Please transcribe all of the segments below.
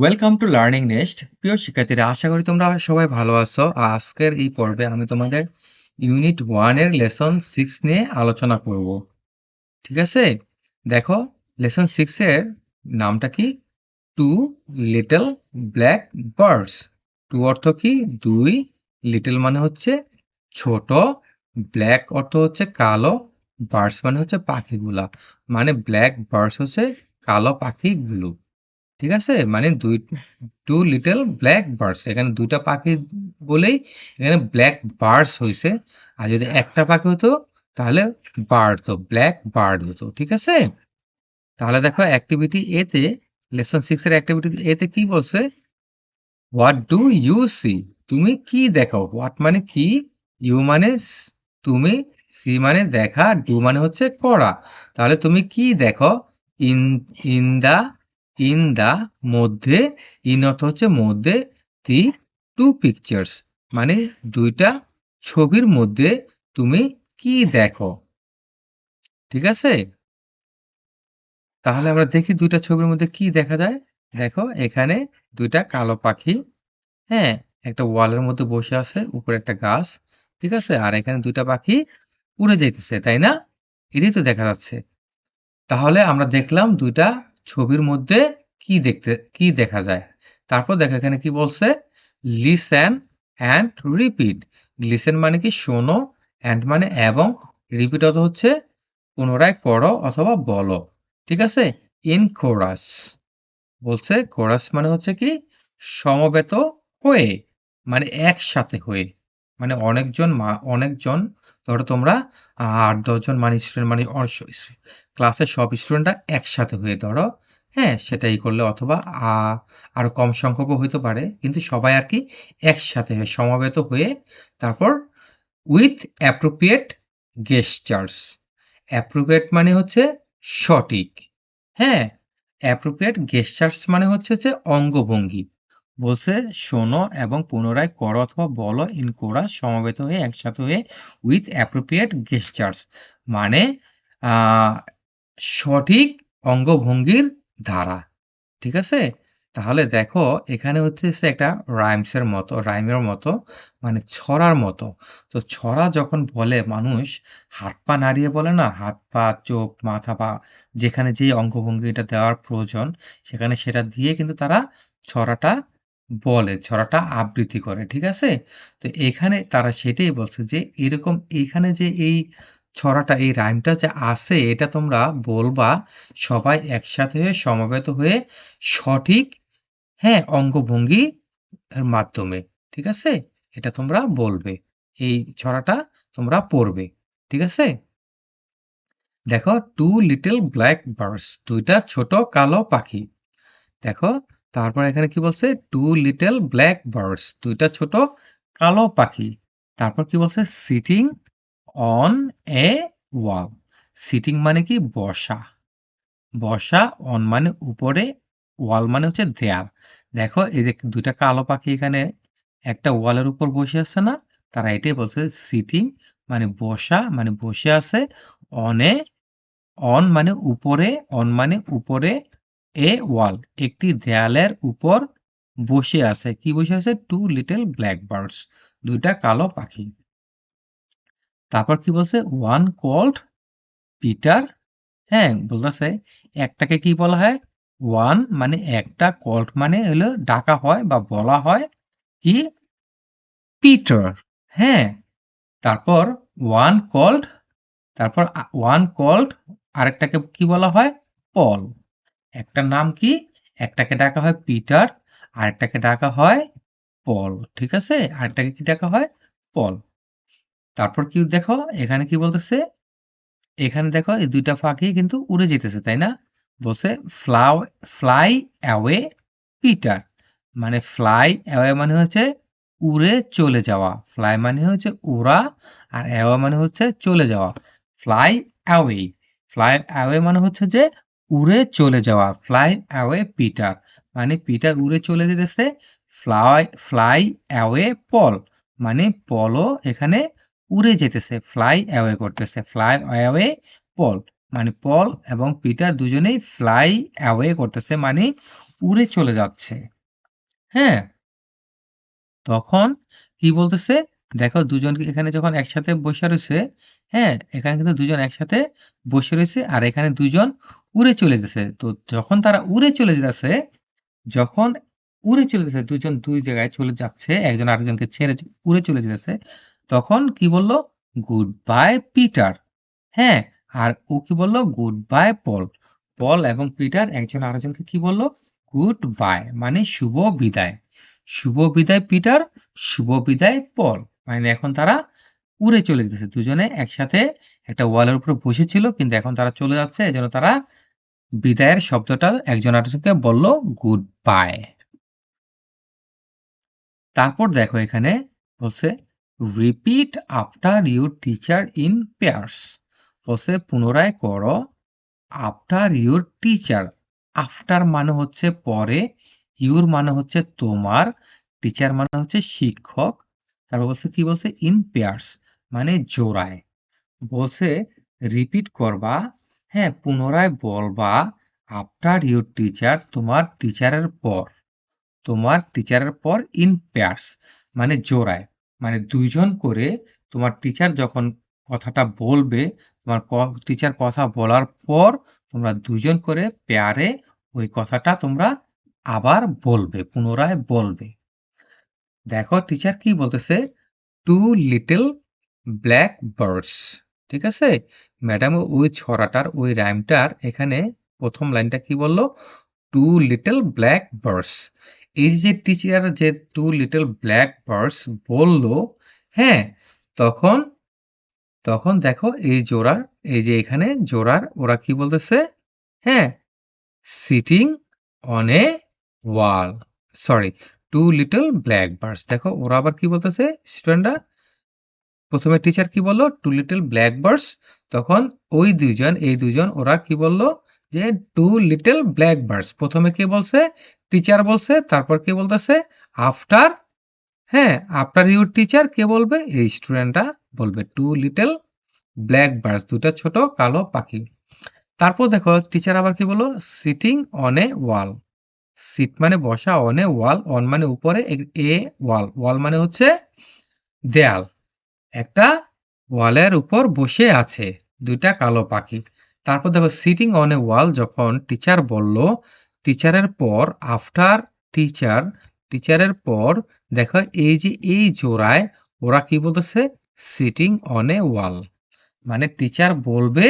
Welcome to learning nest প্রিয় শিক্ষার্থীরা, আশা করি তোমরা সবাই ভালো আছো। আজকের এই পর্বে আমি তোমাদের ইউনিট ওয়ানের লেসন সিক্স নিয়ে আলোচনা করব। ঠিক আছে? দেখো লেসন সিক্সের নামটা কি? Two little black birds two অর্থ কি? দুই লিটল মানে হচ্ছে ছোট। ব্ল্যাক অর্থ হচ্ছে কালো। বার্ডস মানে হচ্ছে পাখিগুলা। মানে ব্ল্যাক বার্ডস হচ্ছে কালো পাখিগুলো। ঠিক আছে? মানে দুই টু লিটল ব্ল্যাক বার্ডস এখানে দুইটা পাখি বলেই এখানে ব্ল্যাক বার্ডস হয়েছে আর যদি একটা পাখি হতো, তাহলে বার্ড তো ব্ল্যাক বার্ড হতো, ঠিক আছে? তাহলে দেখো অ্যাক্টিভিটি এতে লেসন সিক্স এর অ্যাক্টিভিটি এতে কি বলছে? হোয়াট ডু ইউ সি তুমি কি দেখো হোয়াট মানে কি? ইউ মানে তুমি সি মানে দেখা। ডু মানে হচ্ছে করা। তাহলে তুমি কি দেখো? In in the in the মধ্যে ইন অর্থ হচ্ছে মধ্যে দি টু পিকচার্স মানে দুইটা ছবির মধ্যে তুমি কি দেখো। ঠিক আছে? তাহলে আমরা দেখি দুইটা ছবির মধ্যে কি দেখা যায়। দেখো, এখানে দুইটা কালো পাখি হ্যাঁ একটা ওয়ালের মধ্যে বসে আছে, উপরে একটা গাছ, ঠিক আছে? আর এখানে দুইটা পাখি উড়ে যাইতেছে, তাই না? এটাই তো দেখা যাচ্ছে। তাহলে আমরা দেখলাম দুইটা ছবির মধ্যে কি দেখতে, কি দেখা যায়? তারপর দেখো এখানে কি বলছে? লিসেন অ্যান্ড রিপিট লিসেন মানে কি? শোনো। অ্যান্ড মানে এবং। রিপিট অত হচ্ছে পুনরায় করো অথবা বলো। ঠিক আছে? ইন কোরাস বলছে কোরাস মানে হচ্ছে কি? সমবেত হয়ে মানে একসাথে হয়ে। মানে অনেকজন অনেকজন ধরো তোমরা আট দশজন মানে স্টুডেন্ট মানে ক্লাসের সব স্টুডেন্টরা একসাথে হয়ে ধরো হ্যাঁ সেটাই করলে অথবা, আ- আরও কম সংখ্যকও হইতে পারে, কিন্তু সবাই আর কি একসাথে হয়ে, সমবেত হয়ে তারপর উইথ অ্যাপ্রোপ্রিয়েট গেস্টার্স অ্যাপ্রোপ্রিয়েট মানে হচ্ছে সঠিক হ্যাঁ অ্যাপ্রোপ্রিয়েট গেস্টার্স মানে হচ্ছে যে অঙ্গভঙ্গি। বলছে, শোনো এবং পুনরায় করো অথবা বলো ইন কোরা সমবেত হয়ে একসাথে হয়ে উইথ অ্যাপ্রোপ্রিয়েট গেস্টার্স মানে সঠিক অঙ্গভঙ্গির ধারা, ঠিক আছে? তাহলে দেখো, এখানে হচ্ছে একটা রাইমসের মতো রাইমের মতো মানে ছড়ার মতো। তো ছড়া যখন বলে মানুষ, হাত পা নাড়িয়ে বলে না, হাত পা, চোখ, মাথা পা, যেখানে যে অঙ্গভঙ্গিটা দেওয়ার প্রয়োজন, সেখানে সেটা দিয়ে কিন্তু তারা ছড়াটা বলে, ছড়াটা আবৃত্তি করে, ঠিক আছে? তো এখানে তারা সেটাই বলছে যে, এরকম এখানে যে এই ছড়াটা, এই রাইমটা যে আছে, এটা তোমরা বলবা সবাই একসাথে হয়ে, সমবেত হয়ে সঠিক হ্যাঁ অঙ্গভঙ্গি এর মাধ্যমে, ঠিক আছে? এটা তোমরা বলবে। এই ছড়াটা তোমরা পড়বে, ঠিক আছে? দেখো টু লিটল ব্ল্যাক বার্ডস দুইটা ছোট কালো পাখি। দেখো তারপর এখানে কি বলছে? টু লিটল ব্ল্যাক বার্ডস দুইটা ছোট কালো পাখি। তারপর কি বলছে? Sitting on a wall sitting মানে কি? বসা। বসা অন মানে উপরে ওয়াল মানে হচ্ছে দেয়াল। দেখো, এই যে দুইটা কালো পাখি এখানে একটা ওয়ালের উপর বসে আছে না? তারা এটাই বলছে সিটিং মানে বসা মানে বসে আছে অনে অন মানে উপরে অন মানে উপরে এ ওয়াল একটি দেয়ালের উপর বসে আছে। কি বসে আছে? টু লিটল ব্ল্যাক বার্ডস দুইটা কালো পাখি। তারপর কি বলছে? ওয়ান কল্ড পিটার হ্যাঁ বলতেছে। একটাকে কি বলা হয়? ওয়ান মানে একটা কল্ড মানে হলো ডাকা হয় বা বলা হয় কি? পিটার হ্যাঁ তারপর ওয়ান কল্ড তারপর ওয়ান কল্ড আরেকটাকে কি বলা হয়? পল একটা নাম কি? একটাকে ডাকা হয় পিটার, আরেকটাকে ডাকা হয় পল, ঠিক আছে? আরেকটাকে কি ডাকা হয়? পল। তারপর কি দেখো, এখানে কি বলতেছে? এখানে দেখো, এই দুইটা পাখি কিন্তু উড়ে যেতেছে, তাই না? বলছে, ফ্লাও, ফ্লাই অ্যাওয়ে পিটার। মানে ফ্লাই অ্যাওয়ে মানে হচ্ছে উড়ে চলে যাওয়া। ফ্লাই মানে হচ্ছে উড়া, আর অ্যাওয়ে মানে হচ্ছে চলে যাওয়া। Fly away. ফ্লাই অ্যাওয়ে মানে হচ্ছে যে উড়ে চলে যাওয়া ফ্লাই অ্যাওয়ে পিটার মানে পিটার উড়ে চলে যেতেছে ফ্লাই ফ্লাই অ্যাওয়ে পল মানে পলও এখানে উড়ে যেতেছে ফ্লাই অ্যাওয়ে করতেছে ফ্লাই অ্যাওয়ে পল মানে পল এবং পিটার দুজনেই ফ্লাই অ্যাওয়ে করতেছে মানে উড়ে চলে যাচ্ছে। হ্যাঁ? তখন কি বলতেছে? দেখো, দুজন এখানে যখন একসাথে বসে রয়েছে হ্যাঁ এখানে কিন্তু দুজন একসাথে বসে রয়েছে, আর এখানে দুজন উড়ে চলে যেতেছে। তো যখন তারা উড়ে চলে যেতেছে, যখন উড়ে চলে যেতেছে, দুজন দুই জায়গায় চলে যাচ্ছে, একজন আরেকজনকে ছেড়ে উড়ে চলে যেতেছে, তখন কি বলল? Goodbye Peter. হ্যাঁ আর ও কি বলল? গুড বাই পল। পল এবং পিটার একজন আরেকজনকে কি বলল? গুড বাই মানে শুভ বিদায়। শুভ বিদায় পিটার, শুভ বিদায় পল। মানে এখন তারা উড়ে চলে যেতেছে। দুজনে একসাথে একটা ওয়ালের উপর বসেছিল, কিন্তু এখন তারা চলে যাচ্ছে, এজন্য তারা বিদায়ের শব্দটা একজন আরেকজনকে বলল গুড বাই তারপর দেখো এখানে বলছে repeat after your teacher in pairs বলছে, পুনরায় করো আফটার ইউর টিচার আফটার মানে হচ্ছে পরে ইউর মানে হচ্ছে তোমার টিচার মানে হচ্ছে শিক্ষক। তারপর বলছে কি বলছে? ইন পেয়ার্স মানে জোড়ায়। বলছে রিপিট করবা হ্যাঁ পুনরায় বলবা আফটার ইউর টিচার তোমার টিচারের পর, তোমার টিচারের পর ইন পেয়ার্স মানে জোড়ায়। মানে দুইজন করে তোমার টিচার যখন কথাটা বলবে, তোমার টিচার কথা বলার পর তোমরা দুজন করে পেয়ারে ওই কথাটা তোমরা আবার বলবে, পুনরায় বলবে। দেখো টিচার কি বলতেছে? টু লিটল ব্ল্যাক বার্ডস ঠিক আছে? ম্যাডাম, ওই ছড়াটার, ওই রাইমটার এখানে প্রথম লাইনটা কি বলল? টু লিটল ব্ল্যাক বার্ডস এই যে টিচার যে টু লিটল ব্ল্যাক বার্ডস বলল হ্যাঁ তখন তখন দেখো এই জোড়ার, এই যে এখানে জোড়ার, ওরা কি বলতেছে? হ্যাঁ sitting on a wall sorry two little black birds দেখো, ওরা আবার কি বলতেছে? স্টুডেন্টরা প্রথমে টিচার কি বলল? টু লিটল ব্ল্যাক বার্ডস তখন ওই দুইজন, এই দুজন ওরা কি বলল? যে টু লিটল ব্ল্যাক বার্ডস প্রথমে কে বলছে? টিচার বলছে। তারপর কে বলতেছে? আফটার হ্যাঁ আফটার ইউর টিচার কে বলবে? এই স্টুডেন্টরা বলবে টু লিটল ব্ল্যাক বার্ডস দুটা ছোট, কালো পাখি। তারপর দেখো টিচার আবার কি বলল? Sitting on a wall sit মানে বসা অন এ ওয়াল অন মানে উপরে, এ ওয়াল ওয়াল মানে হচ্ছে দেয়াল। একটা ওয়ালের উপর বসে আছে দুইটা কালো পাখি। তারপর দেখো সিটিং অন এ ওয়াল যখন টিচার বলল টিচারের পর আফটার টিচার টিচারের পর, দেখো, এই যে এই জোড়ায় ওরা কি বলতেছে? সিটিং অন এ ওয়াল মানে টিচার বলবে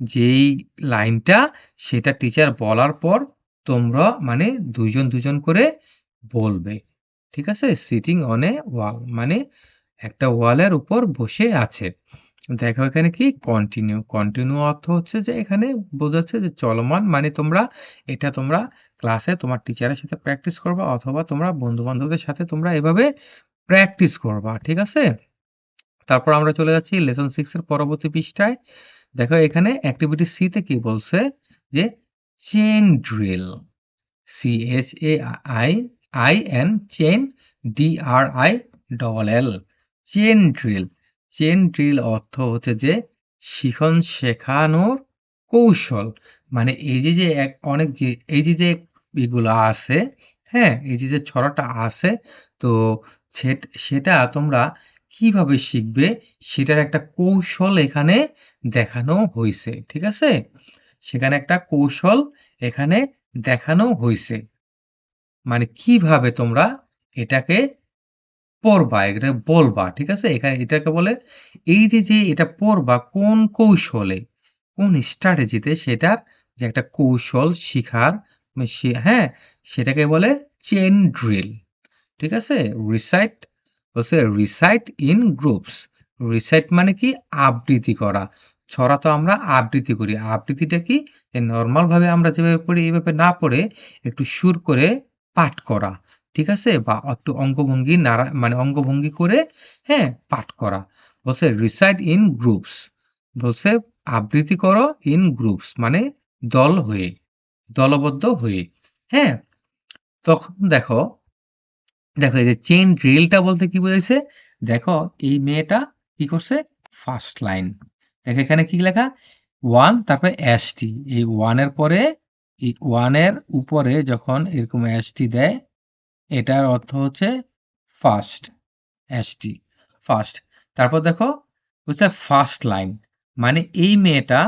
যেই লাইনটা, সেটা টিচার বলার পর তোমরা মানে দুজন দুজন করে বলবে। ঠিক আছে? সিটিং অন এ ওয়াল মানে একটা ওয়ালের উপর বসে আছে। দেখো এখানে কি? কন্টিনিউ কন্টিনিউ অর্থ হচ্ছে যে এখানে বোঝাচ্ছে যে চলমান মানে তোমরা, এটা তোমরা ক্লাসে তোমার টিচারের সাথে প্র্যাকটিস করবা অথবা তোমরা বন্ধু বান্ধবদের সাথে তোমরা এভাবে প্র্যাকটিস করবা, ঠিক আছে? তারপর আমরা চলে যাচ্ছি লেসন সিক্স এর পরবর্তী পৃষ্ঠায়। দেখো এখানে অ্যাক্টিভিটি সি তে কি বলছে? যে chain drill C H A I I N chain D R I double L chain drill chain drill অর্থ হচ্ছে যে শিখন শেখানোর কৌশল। মানে এই যে যে এক, অনেক যে, এই যে যে এগুলো আছে হ্যাঁ এই যে যে ছড়াটা আছে, তো সেটা তোমরা কীভাবে শিখবে সেটার একটা কৌশল এখানে দেখানো হয়েছে ঠিক আছে? সেখানে একটা কৌশল এখানে দেখানো হয়েছে মানে কীভাবে তোমরা এটাকে পড়বা এটা বলবা, ঠিক আছে? এখানে এটাকে বলে এই যে যে এটা পড়বা কোন কৌশলে, কোন স্ট্র্যাটেজিতে সেটার যে একটা কৌশল শিখার হ্যাঁ সেটাকে বলে চেন ড্রিল ঠিক আছে? রিসাইট বলছে রিসাইট ইন গ্রুপস রিসাইট মানে কি? আবৃত্তি করা, ছড়া তো আমরা আবৃত্তি করি, আবৃত্তিটা কি? নর্মাল ভাবে আমরা যেভাবে পড়ি, এইভাবে না পড়ে একটু সুর করে পাঠ করা ঠিক আছে? বা একটু অঙ্গভঙ্গি নাড়া মানে অঙ্গভঙ্গি করে হ্যাঁ পাঠ করা। বলছে রিসাইড ইন গ্রুপস বলছে, আবৃত্তি করো ইন গ্রুপস মানে দল হয়ে, দলবদ্ধ হয়ে হ্যাঁ? তখন দেখো দেখো, এই যে চেন ড্রিলটা বলতে কি বোঝাইছে? দেখো, এই মেয়েটা কি করছে? ফার্স্ট লাইন দেখো, এখানে কি লেখা? ওয়ান তারপরে এস টি এই ওয়ানের পরে, এই ওয়ানের উপরে যখন এরকম অ্যাশটি দেয় এটার অর্থ হচ্ছে ফার্স্ট অ্যাশটি ফার্স্ট তারপর দেখো হচ্ছে ফার্স্ট লাইন মানে এই মেয়েটা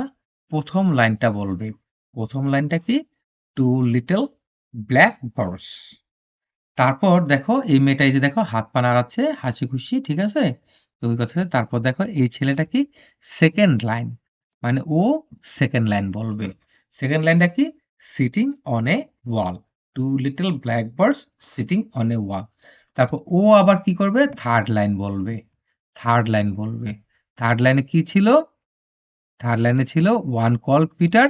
প্রথম লাইনটা বলবে। প্রথম লাইনটা কি? টু লিটল ব্ল্যাক বার্ডস তারপর দেখো, এই মেয়েটা এই যে দেখো, হাত পা নাড়াচ্ছে, হাসি খুশি, ঠিক আছে? তো ওই কথা তারপর দেখো, এই ছেলেটা কি? সেকেন্ড লাইন মানে ও সেকেন্ড লাইন বলবে। সেকেন্ড লাইনটা কি? Sitting on a wall two little black birds sitting on a wall তারপর ও আবার কি করবে? থার্ড লাইন বলবে। থার্ড লাইন বলবে। থার্ড লাইনে কি ছিল? থার্ড লাইনে ছিল one call Peter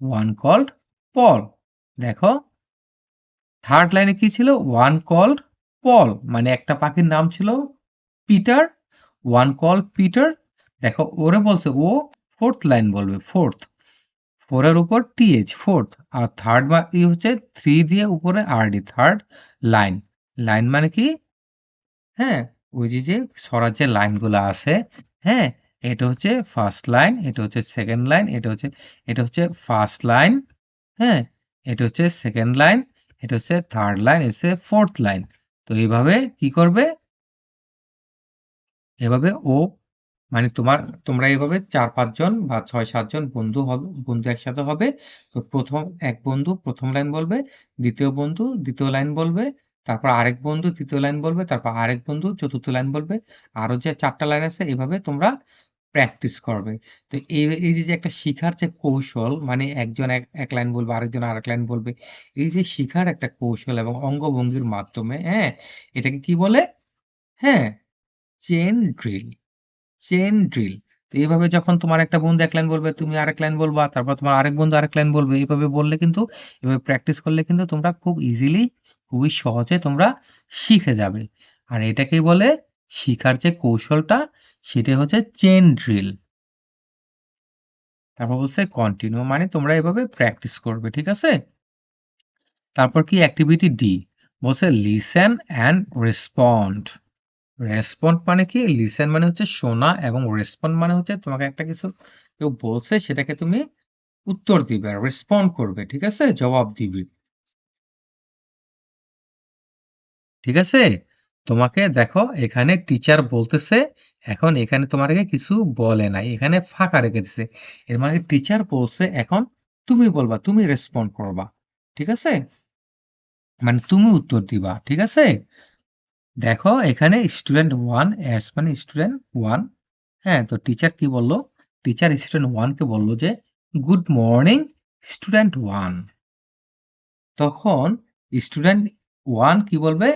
one called Paul দেখো থার্ড লাইনে কি ছিল? ওয়ান কল্ড পল মানে একটা পাখির নাম ছিল পিটার ওয়ান কল পিটার দেখো, ওরে বলছে ও ফোর্থ লাইন বলবে ফোর্থ ফোরের উপর টিএইচ ফোর্থ আর থার্ড বা ই হচ্ছে থ্রি দিয়ে উপরে R D third line line মানে কি? হ্যাঁ ওই যে যে সরার যে লাইনগুলো আছে হ্যাঁ এটা হচ্ছে ফার্স্ট লাইন এটা হচ্ছে সেকেন্ড লাইন এটা হচ্ছে এটা হচ্ছে ফার্স্ট লাইন হ্যাঁ এটা হচ্ছে সেকেন্ড লাইন এটা হচ্ছে থার্ড লাইন এসে ফোর্থ লাইন তো এইভাবে কি করবে? এভাবে ও মানে তোমার, তোমরা এইভাবে চার পাঁচজন বা ছয় সাতজন বন্ধু হবে, বন্ধু একসাথে হবে। তো প্রথম এক বন্ধু, প্রথম লাইন বলবে, দ্বিতীয় বন্ধু, দ্বিতীয় লাইন বলবে, তারপর আরেক বন্ধু তৃতীয় লাইন বলবে, তারপর আরেক বন্ধু, চতুর্থ লাইন বলবে। আরও যে চারটা লাইন আছে, এভাবে তোমরা প্র্যাকটিস করবে। তো এই এই যে যে একটা শিখার যে কৌশল মানে একজন এক এক লাইন বলবে, আরেকজন আরেক লাইন বলবে, এই যে শিখার একটা কৌশল এবং অঙ্গভঙ্গির মাধ্যমে হ্যাঁ এটাকে কি বলে? হ্যাঁ চেন ড্রিল। চেন ড্রিল তো এইভাবে যখন তোমার একটা বন্ধু এক লাইন বলবে, তুমি আরেক লাইন বলবা, তারপর তোমার আরেক বন্ধু আরেক লাইন বলবে এইভাবে বললে কিন্তু, এভাবে প্র্যাকটিস করলে কিন্তু তোমরা খুব ইজিলি খুবই সহজে তোমরা শিখে যাবে। আর এটাকেই বলে শিখার যে কৌশলটা সেটা হচ্ছে চেন ড্রিল তারপর বলছে কন্টিনিউ মানে তোমরা এভাবে প্র্যাকটিস করবে, ঠিক আছে? তারপর কি অ্যাক্টিভিটি ডি বলছে লিসেন অ্যান্ড রেসপন্ড রেসপন্ড মানে কি? লিসেন মানে হচ্ছে শোনা এবং রেসপন্ড মানে হচ্ছে তোমাকে একটা কিছু কেউ বলছে সেটাকে তুমি উত্তর দিবে রেসপন্ড করবে, ঠিক আছে? জবাব দিবে। ঠিক আছে? তোমাকে দেখো, এখানে টিচার বলতেছে, এখন এখানে তোমাকে কিছু বলে নাই, এখানে ফাঁকা রেখে দিছে। এর মানে টিচার বলছে, এখন তুমি বলবা, তুমি রেসপন্ড করবা, ঠিক আছে? মানে তুমি উত্তর দিবা, ঠিক আছে? দেখো, এখানে স্টুডেন্ট ওয়ান এস মানে স্টুডেন্ট ওয়ান হ্যাঁ তো টিচার কি বলল? টিচার স্টুডেন্ট ওয়ানকে বলল যে গুড মর্নিং স্টুডেন্ট ওয়ান তখন স্টুডেন্ট ওয়ান কি বলবে?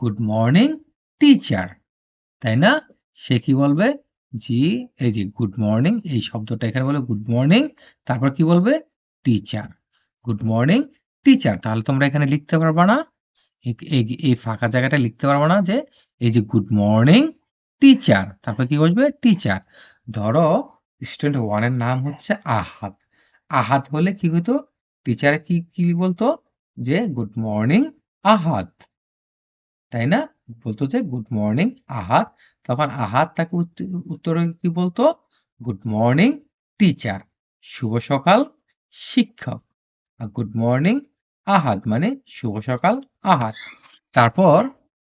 গুড মর্নিং টিচার তাই না? সে কি বলবে? জি, এই যে গুড মর্নিং এই শব্দটা এখানে বলে গুড মর্নিং তারপর কি বলবে? টিচার গুড মর্নিং টিচার তাহলে তোমরা এখানে লিখতে পারবা না। এই- ফাঁকা জায়গাটা লিখতে পারব না যে, এই যে গুড মর্নিং টিচার তারপর কি বসবে? টিচার ধরো স্টুডেন্ট ওয়ানের নাম হচ্ছে আহাত। আহাত হলে কি হতো? টিচার কি কি বলতো? যে গুড মর্নিং আহাত। তাই না? বলতো যে গুড মর্নিং আহাত। তখন আহাত তাকে উত্ত- উত্তরে কি বলতো? গুড মর্নিং টিচার শুভ সকাল, শিক্ষক। আর গুড মর্নিং আহাদ মানে শুভ সকাল আহাদ তারপর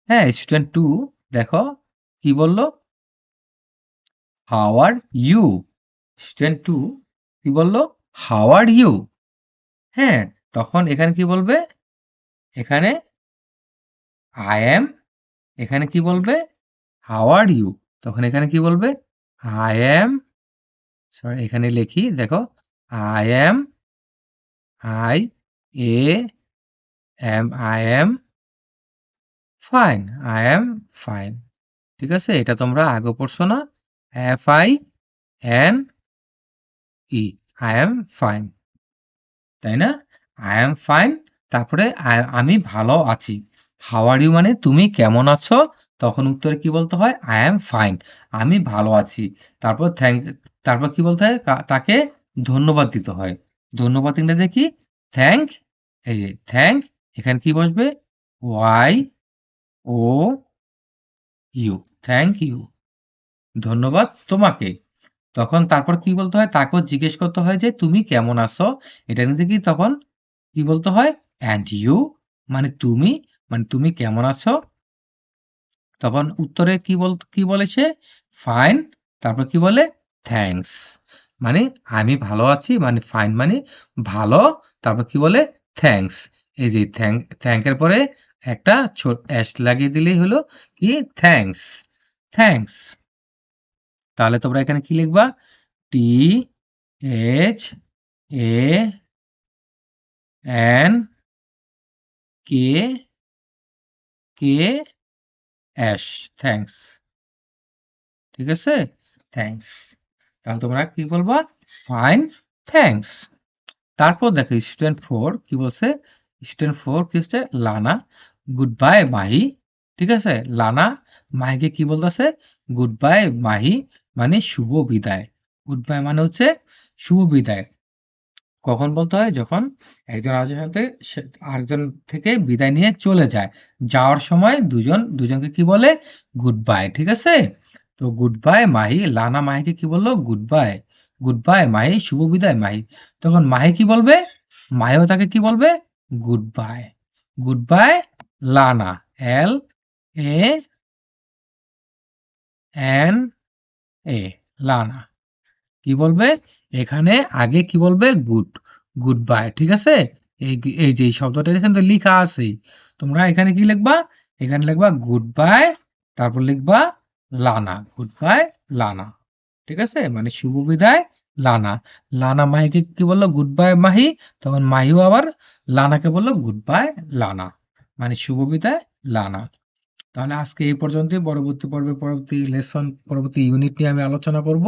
হ্যাঁ স্টুডেন্ট টু দেখো, কি বলল? How are you student two কি বলল? হাউ আর ইউ হ্যাঁ তখন এখানে কি বলবে? এখানে আই এম এখানে কি বলবে? হাউ আর ইউ তখন এখানে কি বলবে? আই এম সরি এখানে লিখি, দেখো I am I A M I am fine I am fine ঠিক আছে? এটা তোমরা আগে পড়ছো না? F I N E I am fine তাই না? আই এম ফাইন তারপরে I- আমি ভালো আছি। হাউ আর ইউ মানে তুমি কেমন আছো? তখন উত্তরে কি বলতে হয়? আই এম ফাইন আমি ভালো আছি। তারপর থ্যাংক তারপর কি বলতে হয়? তাকে ধন্যবাদ দিতে হয়। ধন্যবাদ ইংরেজিতে কি থ্যাংক এই যে থ্যাংক এখানে কি বসবে? Y O U thank you ধন্যবাদ তোমাকে। তখন তারপর কি বলতে হয়? তাকেও জিজ্ঞেস করতে হয় যে, তুমি কেমন আছো? এটা নিতে কি তখন কি বলতে হয়? অ্যান্ড ইউ মানে তুমি মানে তুমি কেমন আছো? তখন উত্তরে কি বল, কি বলেছে? ফাইন তারপর কি বলে? থ্যাঙ্কস মানে আমি ভালো আছি মানে ফাইন মানে ভালো। তারপর কি বলে? থ্যাঙ্কস এই যে থ্যাংক থ্যাঙ্কের পরে একটা ছোট অ্যাশ লাগিয়ে দিলেই হলো কি? থ্যাঙ্কস থ্যাঙ্কস তাহলে তোমরা এখানে কি লিখবা? T H A N K K S thanks ঠিক আছে? থ্যাঙ্কস তাহলে তোমরা কি বলবা? ফাইন থ্যাঙ্কস তারপর দেখো স্টুডেন্ট ফোর কি বলছে? স্টুডেন্ট ফোর কি হচ্ছে? লানা গুড বাই মাহি। ঠিক আছে? লানা মাহিকে কি বলতেছে? গুড বাই মাহি মানে শুভ বিদায়। গুড বাই মানে হচ্ছে শুভ বিদায়। কখন বলতে হয়? যখন একজন আরেকজনের সাথে আরেকজন থেকে বিদায় নিয়ে চলে যায়। যাওয়ার সময় দুজন, দুজনকে কি বলে? গুড বাই ঠিক আছে? তো গুড বাই মাহি, লানা মাহিকে কি বলল? Goodbye goodbye Mahi, শুভ বিদায় মাহি। তখন মাহি কি বলবে? মাহিও তাকে কি বলবে? গুড বাই গুড বাই লানা এল এ এন এ লানা। কি বলবে? এখানে আগে কি বলবে? গুড গুড বাই ঠিক আছে? এই এই যে শব্দটা এখানে তো, লেখা আছে তোমরা এখানে কি লিখবা? এখানে লিখবা গুড বাই তারপর লিখবা লানা গুড বাই লানা, ঠিক আছে? মানে শুভ বিদায়, লানা। লানা মাহিকে কি বলল? গুড বাই মাহি, তখন মাহিও আবার লানাকে বলল গুড বাই লানা। মানে শুভ বিদায়, লানা। তাহলে আজকে এই পর্যন্তই। পরবর্তী পর্বে, পরবর্তী লেসন পরবর্তী ইউনিট নিয়ে আমি আলোচনা করব।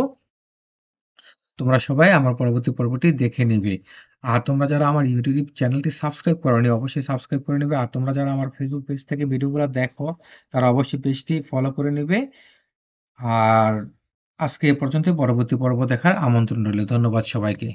তোমরা সবাই আমার পরবর্তী পর্বটি দেখে নিবে। আর তোমরা যারা আমার ইউটিউব চ্যানেলটি সাবস্ক্রাইব করোনি, অবশ্যই সাবস্ক্রাইব করে নেবে। আর তোমরা যারা আমার ফেসবুক পেজ থেকে ভিডিওগুলো দেখো, তারা অবশ্যই পেজটি ফলো করে নেবে। আর আজকে এ পর্যন্ত পরবর্তী পর্ব দেখার আমন্ত্রণ রইল। ধন্যবাদ সবাইকে।